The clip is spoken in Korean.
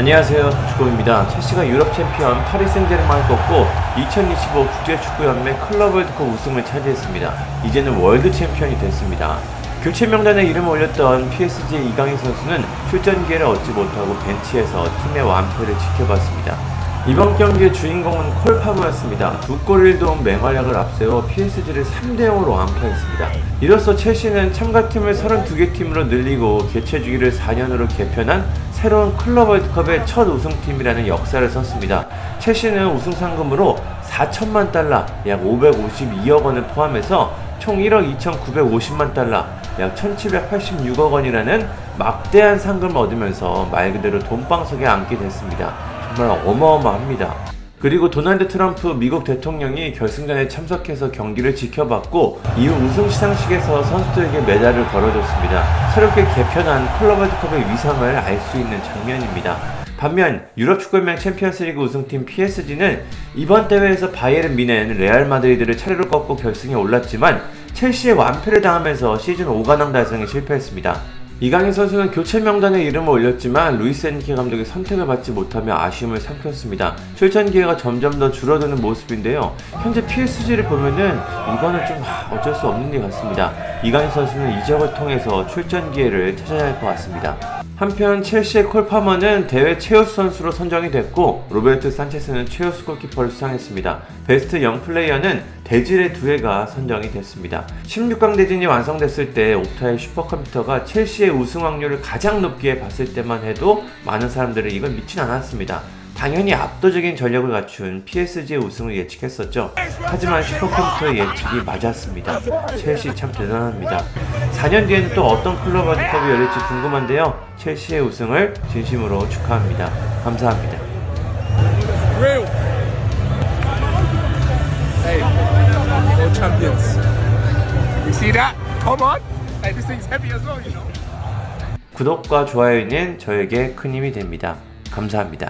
안녕하세요. 축구입니다. 첼시가 유럽 챔피언 파리 생제르맹을 꺾고 2025 국제축구연맹 클럽 월드컵 우승을 차지했습니다. 이제는 월드 챔피언이 됐습니다. 교체 명단에 이름을 올렸던 PSG의 이강인 선수는 출전 기회를 얻지 못하고 벤치에서 팀의 완패를 지켜봤습니다. 이번 경기의 주인공은 콜파무였습니다. 두 골을 도운 맹활약을 앞세워 PSG를 3대0으로 완패했습니다. 이로써 첼시는 참가팀을 32개 팀으로 늘리고 개최 주기를 4년으로 개편한 새로운 클럽 월드컵의 첫 우승팀이라는 역사를 썼습니다. 첼시는 우승 상금으로 4천만 달러, 약 552억 원을 포함해서 총 1억 2,950만 달러, 약 1,786억 원이라는 막대한 상금을 얻으면서 말 그대로 돈방석에 앉게 됐습니다. 정말 어마어마합니다. 그리고 도널드 트럼프 미국 대통령이 결승전에 참석해서 경기를 지켜봤고 이후 우승 시상식에서 선수들에게 메달을 걸어줬습니다. 새롭게 개편한 클럽 월드컵의 위상을 알 수 있는 장면입니다. 반면 유럽 축구연맹 챔피언스리그 우승팀 PSG는 이번 대회에서 바이에른 미넨, 레알 마드리드를 차례로 꺾고 결승에 올랐지만 첼시에 완패를 당하면서 시즌 5관왕 달성에 실패했습니다. 이강인 선수는 교체 명단에 이름을 올렸지만 루이스 엔리케 감독의 선택을 받지 못하며 아쉬움을 삼켰습니다. 출전 기회가 점점 더 줄어드는 모습인데요. 현재 PSG를 보면은 이거는 좀 어쩔 수 없는 일 같습니다. 이강인 선수는 이적을 통해서 출전 기회를 찾아야 할 것 같습니다. 한편 첼시의 콜 파머는 대회 최우수 선수로 선정이 됐고 로베르트 산체스는 최우수 골키퍼를 수상했습니다. 베스트 영 플레이어는 대질의 두 해가 선정이 됐습니다. 16강 대진이 완성됐을 때 옵타의 슈퍼컴퓨터가 첼시의 우승 확률을 가장 높게 봤을 때만 해도 많은 사람들은 이걸 믿진 않았습니다. 당연히 압도적인 전력을 갖춘 PSG의 우승을 예측했었죠. 하지만 슈퍼컴퓨터의 예측이 맞았습니다. 첼시 참 대단합니다. 4년 뒤에는 또 어떤 클럽 월드컵이 열릴지 궁금한데요. 첼시의 우승을 진심으로 축하합니다. 감사합니다. See that? Come on. Hey, this thing's heavy as well, you know. 구독과 좋아요는 저에게 큰 힘이 됩니다. 감사합니다.